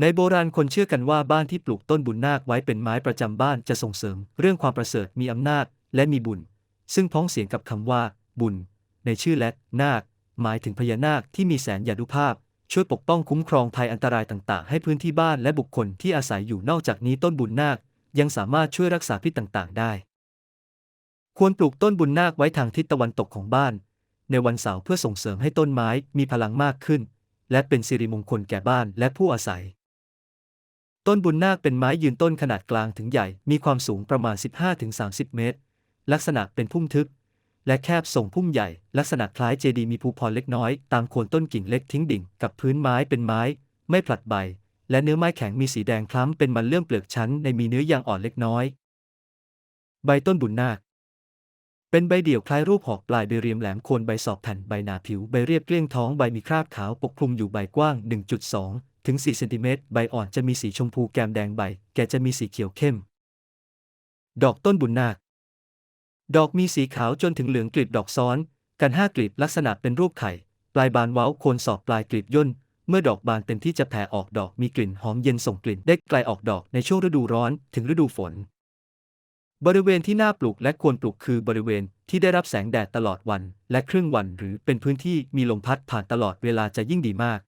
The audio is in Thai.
ในโบราณคนเชื่อกันว่าบ้านที่ปลูกต้นบุญนาคไว้เป็นไม้ประจำบ้านจะส่งเสริม เรื่องความประเสริฐมีอำนาจและมีบุญ ซึ่งพ้องเสียงกับคำว่า บุญ ในชื่อและนาค หมายถึงพญานาคที่มีแสนยานุภาพ ช่วยปกป้องคุ้มครองภัยอันตรายต่างๆ ให้พื้นที่บ้านและบุคคลที่อาศัยอยู่นอกจากนี้ต้นบุญนาค ยังสามารถช่วยรักษาพิษต่างๆ ได้ ควรปลูกต้นบุญนาคไว้ทางทิศตะวันตกของบ้าน ในวันเสาร์เพื่อส่งเสริมให้ต้นไม้มีพลังมากขึ้น และเป็นสิริมงคลแก่บ้านและผู้อาศัย ต้นบุญนาคเป็นไม้ยืนต้นขนาดกลางถึงใหญ่ มีความสูงประมาณ 15-30 เมตร ลักษณะเป็นพุ่มทึบ และแคบส่งพุ่มใหญ่ ลักษณะคล้ายเจดีมีภูพรเล็กน้อย ตามโคนต้นกิ่งเล็กทิ้งดิ่ง กับพื้นไม้เป็นไม้ ไม่ผลัดใบ และเนื้อไม้แข็งมีสีแดงคล้ำเป็นมันเลื่อมเปลือกชั้นในมีเนื้อยางอ่อนเล็กน้อย ใบต้นบุญนาค เป็นใบเดี่ยวคล้ายรูปหอกปลายใบเรียมแหลมโคนใบสอบแผ่นใบหนาผิวใบเรียบเกลี้ยงท้องใบมีคราบขาวปกคลุมอยู่ใบกว้าง 1.2 ถึง4เซนติเมตรใบอ่อนจะมีสีชมพูแกมแดงใบ แก่จะมีสีเขียวเข้ม ดอกต้นบุญนาค ดอกมีสีขาวจนถึงเหลืองกลีบดอกซ้อน กันห้ากลีบลักษณะเป็นรูปไข่ ปลายบานเว้าโคนสอบปลายกลีบย่น เมื่อดอกบานเต็มที่จะแผ่ออกดอกมีกลิ่นหอมเย็นส่งกลิ่นได้ไกลออกดอกในช่วงฤดูร้อนถึงฤดูฝน บริเวณที่น่าปลูกและควรปลูกคือบริเวณที่ได้รับแสงแดดตลอดวัน และครึ่งวันหรือเป็นพื้นที่มีลมพัดผ่านตลอดเวลาจะยิ่งดีมาก